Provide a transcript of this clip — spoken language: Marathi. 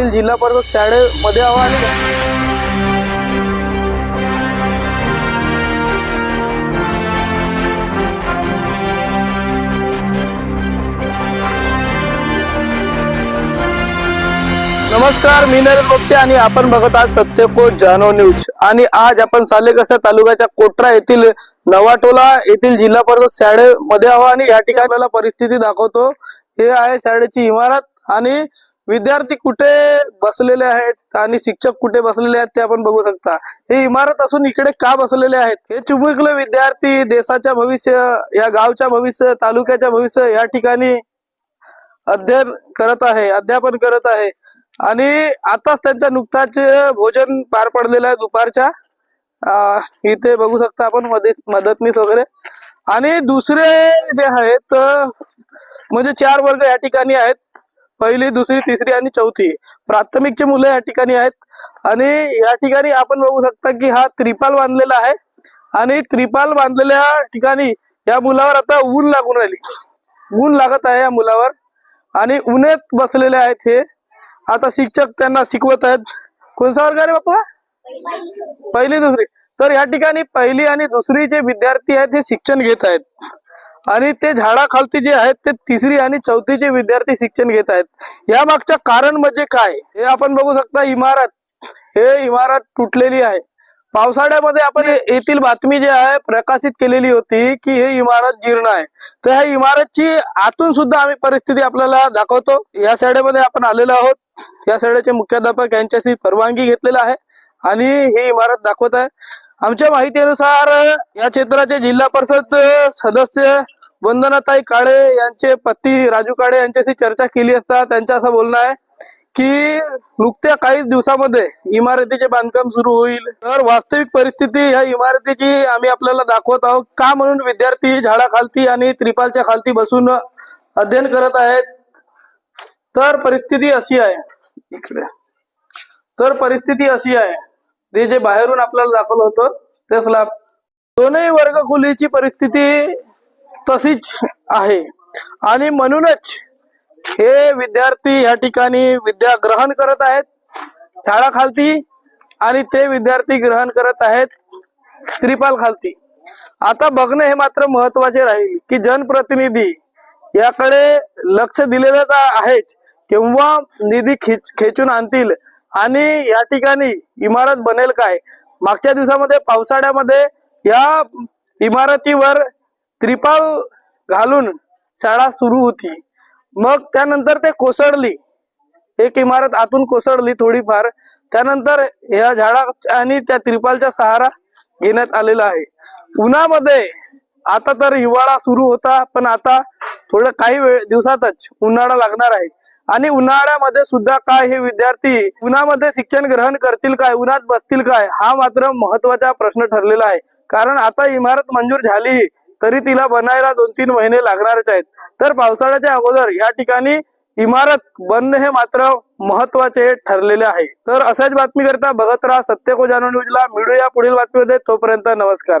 येथील जिल्हा परिषद शाळेमध्ये आव्हान नमस्कार मी नरेंद्र बोपचे आणि आपण बघत आहात सत्यको जानो न्यूज. आणि आज आपण सालेकसा तालुक्याच्या कोटरा येथील नवाटोला येथील जिल्हा परिषद शाळेमध्ये आहो आणि या ठिकाणी परिस्थिती दाखवतो. हे आहे शाळेची इमारत आणि विद्यार्थी कुठे बसलेले आहेत आणि शिक्षक कुठे बसलेले आहेत ते आपण बघू शकता. ही इमारत असून इकडे का बसलेले आहेत? हे चुबुकले विद्यार्थी देशाच्या भविष्य या गावच्या भविष्य तालुक्याच्या भविष्य या ठिकाणी अध्ययन करत आहे अध्यापन करत आहे. आणि आताच त्यांच्या नुकताच भोजन पार पडलेलं आहे दुपारच्या. इथे बघू शकता आपण मदत मदतनीस वगैरे. आणि दुसरे जे आहेत म्हणजे चार वर्ग या ठिकाणी आहेत. पहिली दुसरी तिसरी आणि चौथी. प्राथमिकची मुलं या ठिकाणी आहेत. आणि या ठिकाणी आपण बघू शकता की हा त्रिपाल बांधलेला आहे. आणि त्रिपाल बांधलेल्या ठिकाणी या मुलावर आता ऊन लागून राहिली. ऊन लागत आहे या मुलावर. आणि उन्हात बसलेले आहेत हे. आता शिक्षक त्यांना शिकवत आहेत. कोणसा वर्ग रे बाप्पा? पहिली दुसरी. तर या ठिकाणी पहिली आणि दुसरी जे विद्यार्थी आहेत हे शिक्षण घेत आहेत. आणि ते झाडाखालती जे आहेत ते तिसरी आणि चौथीचे विद्यार्थी शिक्षण घेत आहेत. या मागच्या कारण म्हणजे काय? हे आपण बघू शकता इमारत. हे इमारत तुटलेली आहे. पावसाळ्यामध्ये आपण येथील बातमी जी आहे प्रकाशित केलेली होती की हे इमारत जीर्ण आहे. तर ह्या इमारतची आतून सुद्धा आम्ही परिस्थिती आपल्याला दाखवतो. या शाळेमध्ये आपण आलेलो आहोत. या शाळेचे मुख्याध्यापक यांच्याशी परवानगी घेतलेला आहे. आणि ही इमारत दाखवत आहे. आमच्या माहितीनुसार या क्षेत्राचे जिल्हा परिषद सदस्य वंदनाताई काळे यांचे पती राजू काळे यांच्याशी चर्चा केली असता त्यांचं असं बोलणं आहे की नुकत्या काही दिवसामध्ये इमारतीचे बांधकाम सुरू होईल. तर वास्तविक परिस्थिती ह्या इमारतीची आम्ही आपल्याला दाखवत आहोत. का म्हणून विद्यार्थी झाडाखालती आणि त्रिपालच्या खालती बसून अध्ययन करत आहेत? तर परिस्थिती अशी आहे. इकडे. तर परिस्थिती अशी आहे. ते जे बाहेरून आपल्याला दाखवलं होतं ते स्लॅब दोनही वर्गखोलीची परिस्थिती तशीच आहे. आणि म्हणूनच हे विद्यार्थी या ठिकाणी विद्या ग्रहण करत आहेत झाडाखालती आणि ते विद्यार्थी ग्रहण करत आहेत त्रिपाल खालती आता बघणं हे मात्र महत्त्वाचे राहील की जनप्रतिनिधी याकडे लक्ष दिलेलं तर आहेच किंवा निधी खेचून आणतील आणि या ठिकाणी इमारत बनेल काय? मागच्या दिवसामध्ये पावसाळ्यामध्ये या इमारतीवर त्रिपाल घालून शाळा सुरू होती. मग त्यानंतर ते कोसळली. एक इमारत आतून कोसळली थोडीफार. त्यानंतर या झाडा आणि त्या त्रिपालचा सहारा घेण्यात आलेला आहे. उन्हामध्ये आता तर हिवाळा सुरू होता पण आता थोडं काही वेळ दिवसातच उन्हाळा लागणार आहे. आणि उन्हाळ्यामध्ये सुद्धा काय हे विद्यार्थी उन्हामध्ये शिक्षण ग्रहण करतील काय उन्हात बसतील काय हा मात्र महत्त्वाचा प्रश्न ठरलेला आहे. कारण आता इमारत मंजूर झाली तरी तिला बनायला दोन तीन महिने लागणारच आहेत. तर पावसाळ्याच्या अगोदर या ठिकाणी इमारत बंद हे मात्र महत्त्वाचे ठरलेले आहे. तर अशाच बातमी करता बघत राहा सत्य को जाणून न्यूजला. मिळूया पुढील बातमीमध्ये. तोपर्यंत नमस्कार.